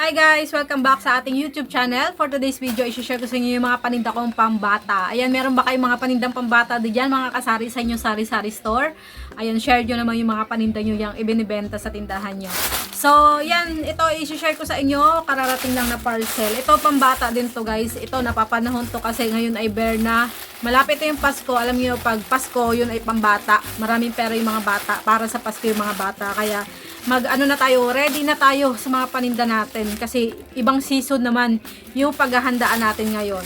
Hi guys! Welcome back sa ating YouTube channel. For today's video, isi-share ko sa inyo yung mga paninda kong pambata. Ayan, meron ba kayong mga panindang pambata diyan mga kasari sa inyong sari-sari store? Ayan, share nyo naman yung mga paninda nyo yung ibinibenta sa tindahan nyo. So, yan, ito isi-share ko sa inyo. Kararating lang na parcel. Ito pambata din to guys. Ito, napapanahon to kasi ngayon ay bear na. Malapit na yung Pasko. Alam niyo pag Pasko, yun ay pambata. Maraming pera yung mga bata. Para sa Pasko yung mga bata. Kaya, mag ano na tayo, ready na tayo sa mga paninda natin kasi ibang season naman yung paghahandaan natin ngayon.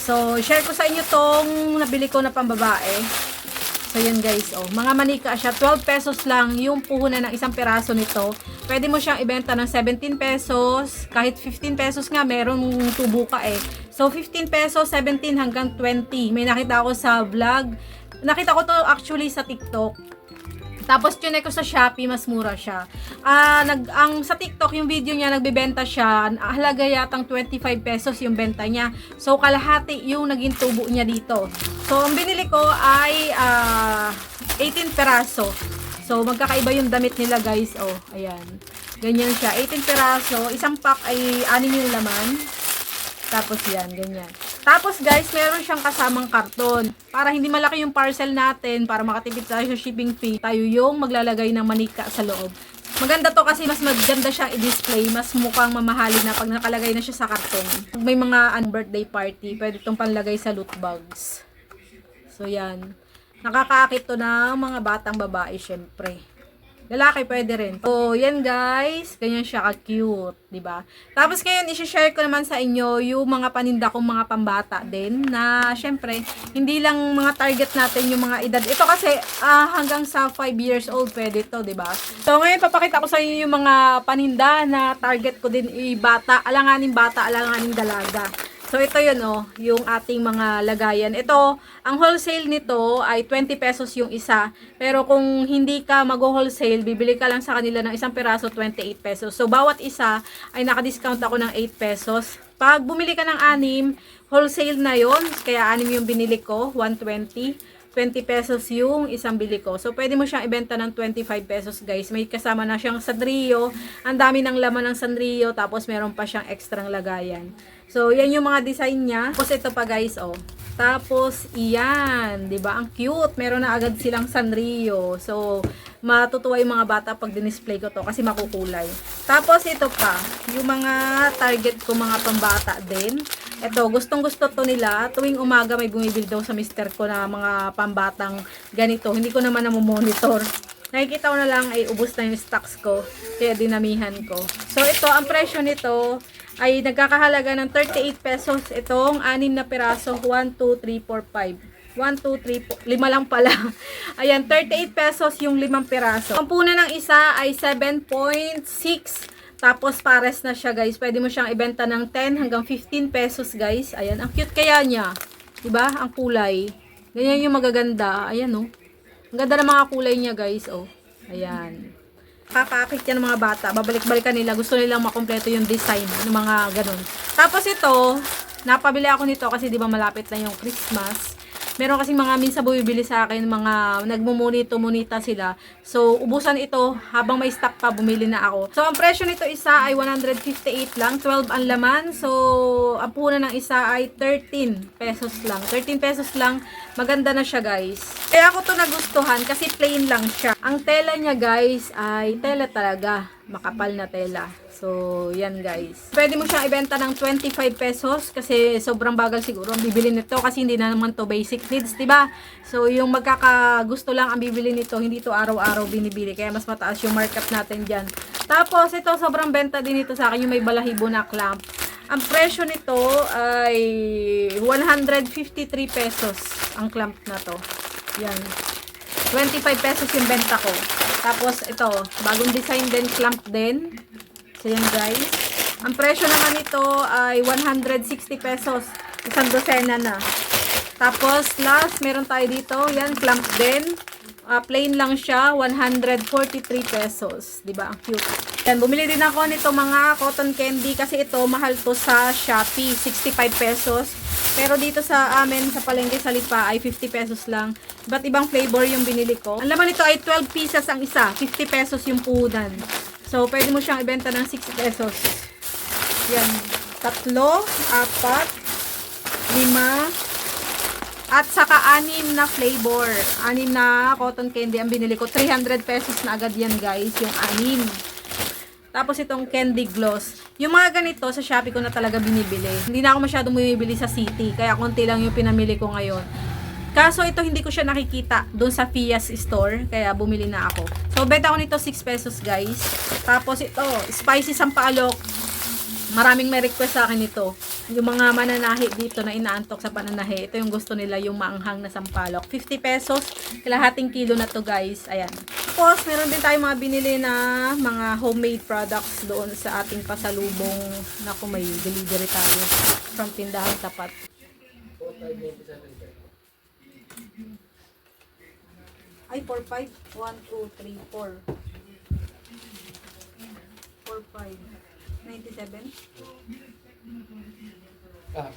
So, share ko sa inyo tong nabili ko na pambabae. So, yan guys, oh. Mga manika siya. 12 pesos lang yung puhunan ng isang peraso nito. Pwede mo siyang ibenta ng 17 pesos. Kahit 15 pesos nga, meron tubo ka eh. So, 15 pesos, 17 hanggang 20. May nakita ako sa vlog. Nakita ko to actually sa TikTok. Tapos yun ko sa Shopee, mas mura siya. Ah, nag ang sa TikTok yung video niya nagbebenta siya, halaga yatang 25 pesos yung benta niya. So kalahati yung naging tubo niya dito. So ang binili ko ay ah, 18 peraso. So magkakaiba yung damit nila guys. Oh, ayan. Ganyan siya. 18 peraso, isang pack ay anim yung laman. Tapos yan, ganyan. Tapos guys, meron siyang kasamang karton. Para hindi malaki yung parcel natin, para makatipid tayo sa shipping fee, tayo yung maglalagay ng manika sa loob. Maganda to kasi mas maganda siyang i-display, mas mukhang mamahalin na pag nakalagay na siya sa karton. Pag may mga un-birthday party, pwede itong panlagay sa loot bags. So yan. Nakakaakit to ng mga batang babae, syempre. Lalaki pwede rin. So, yan guys. Ganyan siya ka-cute. ba? Tapos ngayon, isi-share ko naman sa inyo yung mga paninda kong mga pambata din. Na, syempre, hindi lang mga target natin yung mga edad. Ito kasi, ah, hanggang sa 5 years old pwede to ba? So, ngayon, papakita ko sa inyo yung mga paninda na target ko din i bata. Alanganin bata, alanganin dalaga. So, ito yun, oh, yung ating mga lagayan. Ito, ang wholesale nito ay 20 pesos yung isa. Pero kung hindi ka mag-wholesale, bibili ka lang sa kanila ng isang peraso, 28 pesos. So, bawat isa ay naka-discount ako ng 8 pesos. Pag bumili ka ng anim, wholesale na yon Kaya anim yung binili ko, 120. 20 pesos yung isang bili ko. So, pwede mo siyang ibenta ng 25 pesos, guys. May kasama na siyang sandrio. Ang dami ng laman ng sandrio. Tapos, meron pa siyang extra lagayan. So, yan yung mga design niya. Tapos, ito pa, guys, oh. Tapos, iyan. ba Ang cute. Meron na agad silang sanrio. So, matutuwa yung mga bata pag dinisplay ko to kasi makukulay. Tapos, ito pa. Yung mga target ko, mga pambata din. Ito, gustong gusto to nila. Tuwing umaga may bumibili daw sa mister ko na mga pambatang ganito. Hindi ko naman namomonitor. Nakikita ko na lang ay ubos na yung stocks ko. Kaya dinamihan ko. So, ito, ang presyo nito ay nagkakahalaga ng 38 pesos. Itong anim na piraso. 1, 2, 3, 4, 5. 1, 2, 3, 4, lima lang pala. Ayan, 38 pesos yung limang piraso. Ang puna ng isa ay 7.6 tapos pares na siya guys. Pwede mo siyang ibenta ng 10 hanggang 15 pesos guys. Ayan, ang cute kaya niya. 'Di ba? Ang kulay. Ganyan yung magaganda. Ayan oh. Ang ganda ng mga kulay niya guys oh. Ayan. Kakakit yan ng mga bata. Babalik-balikan nila. Gusto nilang makompleto yung design ng mga ganun. Tapos ito, napabili ako nito kasi 'di ba malapit na yung Christmas meron kasing mga minsan bumibili sa akin, mga nagmumunito-munita sila. So, ubusan ito, habang may stock pa, bumili na ako. So, ang presyo nito isa ay 158 lang, 12 ang laman. So, ang puna ng isa ay 13 pesos lang. 13 pesos lang, maganda na siya guys. Kaya ako to nagustuhan kasi plain lang siya. Ang tela niya guys ay tela talaga, makapal na tela. So, yan guys. Pwede mo siyang ibenta ng 25 pesos kasi sobrang bagal siguro ang bibili nito kasi hindi na naman to basic needs, 'di ba? So, yung magkakagusto lang ang bibili nito, hindi to araw-araw binibili kaya mas mataas yung markup natin diyan. Tapos, ito sobrang benta din ito sa akin yung may balahibo na clamp. Ang presyo nito ay 153 pesos ang clamp na to. Yan. 25 pesos yung benta ko. Tapos, ito, bagong design din, clamp din. So, yan guys. Ang presyo naman nito ay 160 pesos. Isang dosena na. Tapos, last, meron tayo dito. Yan, clamp din. Uh, plain lang siya. 143 pesos. Diba? Ang cute. Yan, bumili din ako nito mga cotton candy kasi ito mahal to sa Shopee. 65 pesos. Pero dito sa amin, sa palengke sa Lipa, ay 50 pesos lang. Iba't ibang flavor yung binili ko. Ang laman nito ay 12 pieces ang isa. 50 pesos yung puhunan. So, pwede mo siyang ibenta ng 60 pesos. Yan. Tatlo, apat, lima, at saka anim na flavor. Anim na cotton candy ang binili ko. 300 pesos na agad yan guys, yung anim. Tapos itong candy gloss. Yung mga ganito sa Shopee ko na talaga binibili. Hindi na ako masyadong bumibili sa city. Kaya konti lang yung pinamili ko ngayon. Kaso ito hindi ko siya nakikita doon sa Fias store. Kaya bumili na ako. So benta ko nito 6 pesos guys. Tapos ito, spicy sampalok. Maraming may request sa akin ito. Yung mga mananahi dito na inaantok sa pananahi. Ito yung gusto nila, yung maanghang na sampalok. 50 pesos. Kalahating kilo na to guys. Ayan. Tapos, meron din tayong mga binili na mga homemade products doon sa ating pasalubong na may delivery tayo from tindahan tapat. Ay, 4-5. 1, 2, 3, 4. 4-5. 97? Ah.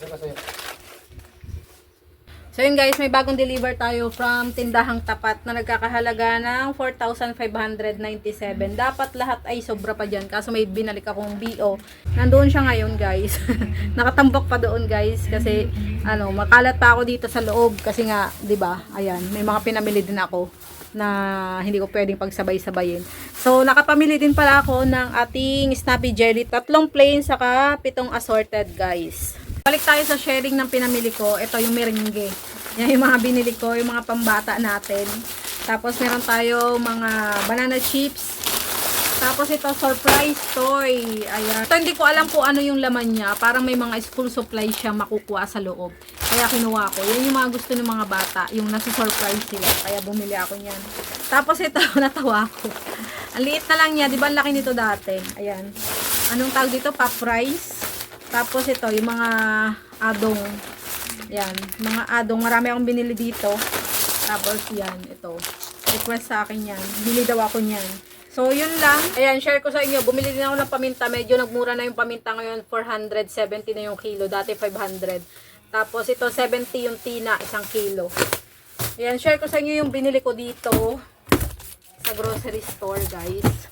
Saka sa'yo. So yun guys, may bagong deliver tayo from tindahang tapat na nagkakahalaga ng 4,597. Dapat lahat ay sobra pa dyan. Kaso may binalik akong BO. Nandoon siya ngayon guys. Nakatambok pa doon guys. Kasi ano, makalat pa ako dito sa loob. Kasi nga, 'di ba ayan, may mga pinamili din ako na hindi ko pwedeng pagsabay-sabayin. So, nakapamili din pala ako ng ating Snappy Jelly. Tatlong plain, saka pitong assorted, guys. Balik tayo sa sharing ng pinamili ko. Ito yung merengue. Yan yung mga binili ko, yung mga pambata natin. Tapos meron tayo mga banana chips. Tapos ito, surprise toy. Ayan. Ito, hindi ko alam kung ano yung laman niya. Parang may mga school supply siya makukuha sa loob. Kaya kinuha ko. Yan yung mga gusto ng mga bata. Yung nasa surprise sila. Kaya bumili ako niyan. Tapos ito, natawa ko. Ang liit na lang niya. Di ba ang laki nito dati? Ayan. Anong tawag dito? Pop rice. Tapos ito, yung mga adong. Yan. Mga adong. Marami akong binili dito. Tapos yan. Ito. Request sa akin yan. Bili daw ako niyan. So, yun lang. Ayan, share ko sa inyo. Bumili din ako ng paminta. Medyo nagmura na yung paminta ngayon. 470 na yung kilo. Dati 500. Tapos, ito 70 yung tina. Isang kilo. Ayan, share ko sa inyo yung binili ko dito. Sa grocery store, guys.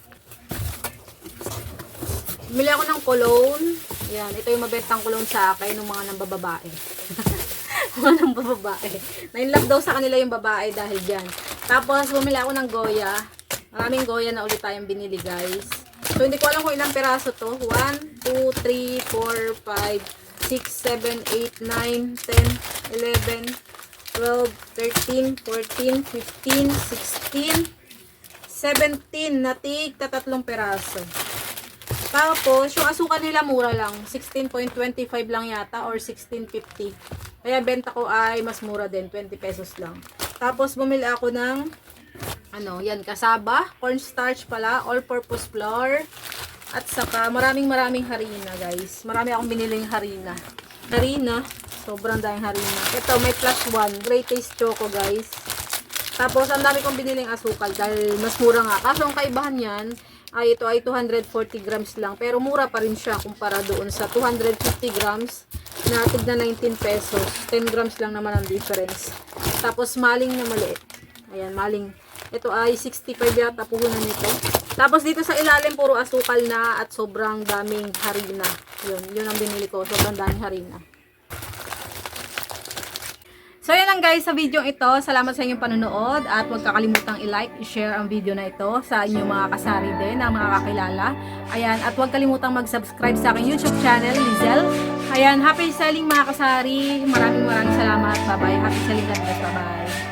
Bumili ako ng cologne. Ayan, ito yung mabentang cologne sa akin ng mga nambababae. mga nambababae. Na-inlove daw sa kanila yung babae dahil dyan. Tapos, bumili ako ng Goya. Maraming Goya na ulit tayong binili, guys. So, hindi ko alam kung ilang peraso to. 1, 2, 3, 4, 5, 6, 7, 8, 9, 10, 11, 12, 13, 14, 15, 16, 17 na tig tatlong peraso. Tapos, yung asukal nila mura lang. 16.25 lang yata or 16.50. Kaya benta ko ay mas mura din. 20 pesos lang. Tapos, bumili ako ng ano, yan, kasaba, cornstarch pala, all-purpose flour, at saka maraming maraming harina, guys. Marami akong biniling harina. Harina, sobrang daming harina. Ito, may plus one, great taste choco, guys. Tapos, ang dami kong biniling asukal dahil mas mura nga. Kaso, ang kaibahan yan, ay ito ay 240 grams lang. Pero mura pa rin siya kumpara doon sa 250 grams na tigna 19 pesos. 10 grams lang naman ang difference. Tapos, maling na maliit. Ayan, maling. Ito ay 65 yata puhunan nito. Tapos dito sa ilalim puro asukal na at sobrang daming harina. Yun, yun ang binili ko. Sobrang daming harina. So yun lang guys sa video ito. Salamat sa inyong panonood at huwag kakalimutang i-like, i-share ang video na ito sa inyong mga kasari din na mga kakilala. Ayan, at huwag kalimutang mag-subscribe sa aking YouTube channel, Lizel. Ayan, happy selling mga kasari. Maraming maraming salamat. Bye-bye. Happy selling God bless. Bye-bye.